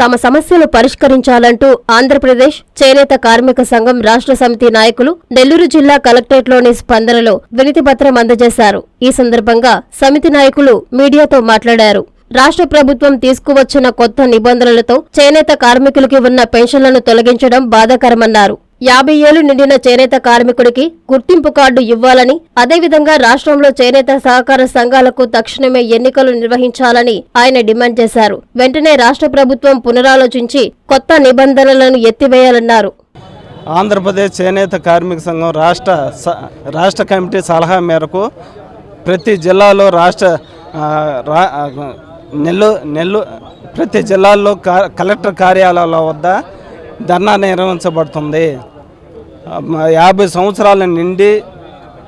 తమ సమస్యలు పరిష్కరించాలంటూ ఆంధ్రప్రదేశ్ చేనేత కార్మిక సంఘం రాష్ట్ర సమితి నాయకులు నెల్లూరు జిల్లా కలెక్టరేట్లోని స్పందనలో వినతి పత్రం అందజేశారు. ఈ సందర్భంగా సమితి నాయకులు మీడియాతో మాట్లాడారు. రాష్ట్ర ప్రభుత్వం తీసుకువచ్చిన కొత్త నిబంధనలతో చేనేత కార్మికులకి ఉన్న పెన్షన్లను తొలగించడం బాధాకరమన్నారు. యాభై ఏళ్ళు నిండిన చేనేత కార్మికుడికి గుర్తింపు కార్డు ఇవ్వాలని అదేవిధంగా రాష్ట్రంలో చేనేత సహకార సంఘాలకు తక్షణమే ఎన్నికలు నిర్వహించాలని ఆయన డిమాండ్ చేశారు. వెంటనే రాష్ట్ర ప్రభుత్వం పునరాలోచించి కొత్త నిబంధనలను ఎత్తివేయాలన్నారు. ఆంధ్రప్రదేశ్ చేనేత కార్మిక సంఘం రాష్ట్ర స- రాష్ట్ర కమిటీ సలహా మేరకు ప్రతి జిల్లాలో రాష్ట్ర నెల్లూరు నెల్లూరు ప్రతి జిల్లాల్లో కలెక్టర్ కార్యాలయాల వద్ద ధర్నా నిర్వహించబడుతుంది. యాభై సంవత్సరాల నిండి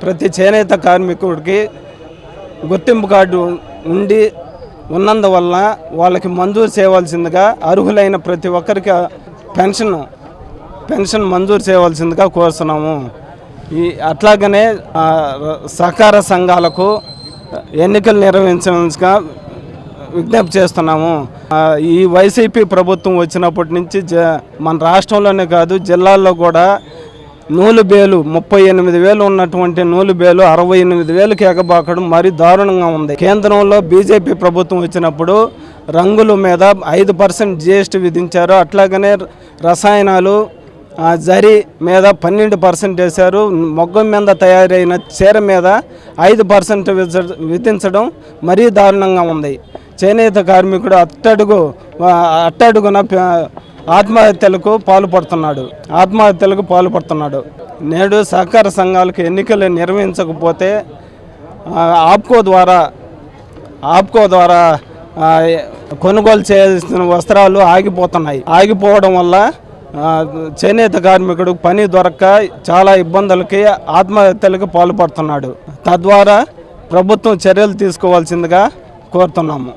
ప్రతి చేనేత కార్మికుడికి గుర్తింపు కార్డు ఉండి ఉన్నందువల్ల వాళ్ళకి మంజూరు చేయవలసిందిగా అర్హులైన ప్రతి ఒక్కరికి పెన్షన్ పెన్షన్ మంజూరు చేయవలసిందిగా కోరుతున్నాము. ఈ అట్లాగనే సహకార సంఘాలకు ఎన్నికలు నిర్వహించగా విజ్ఞప్తి చేస్తున్నాము. ఈ వైసీపీ ప్రభుత్వం వచ్చినప్పటి నుంచి జ మన రాష్ట్రంలోనే కాదు జిల్లాల్లో కూడా నూలు బేలు ముప్పై ఎనిమిది వేలు ఉన్నటువంటి నూలు బేలు అరవై ఎనిమిది వేలకు ఎగబాకడం మరీ దారుణంగా ఉంది. కేంద్రంలో బీజేపీ ప్రభుత్వం వచ్చినప్పుడు రంగుల మీద ఐదు పర్సెంట్ జిఎస్టీ విధించారు. అట్లాగనే రసాయనాలు ఆ, జరి మీద పన్నెండు పర్సెంట్ వేశారు. మొగ్గం మీద తయారైన చీర మీద ఐదు పర్సెంట్ విధించడం మరీ దారుణంగా ఉంది. చేనేత కార్మికుడు అట్టడుగు అట్టడుగున ఆత్మహత్యలకు పాల్పడుతున్నాడు. ఆత్మహత్యలకు పాల్పడుతున్నాడు. నేడు సహకార సంఘాలకు ఎన్నికలు నిర్వహించకపోతే ఆప్కో ద్వారా ఆప్కో ద్వారా కొనుగోలు చేయాల్సిన వస్త్రాలు ఆగిపోతున్నాయి. ఆగిపోవడం వల్ల చేనేత కార్మికుడు పని దొరక్క చాలా ఇబ్బందులకి ఆత్మహత్యలకు పాల్పడుతున్నాడు. తద్వారా ప్రభుత్వం చర్యలు తీసుకోవాల్సిందిగా కోరుతున్నాము.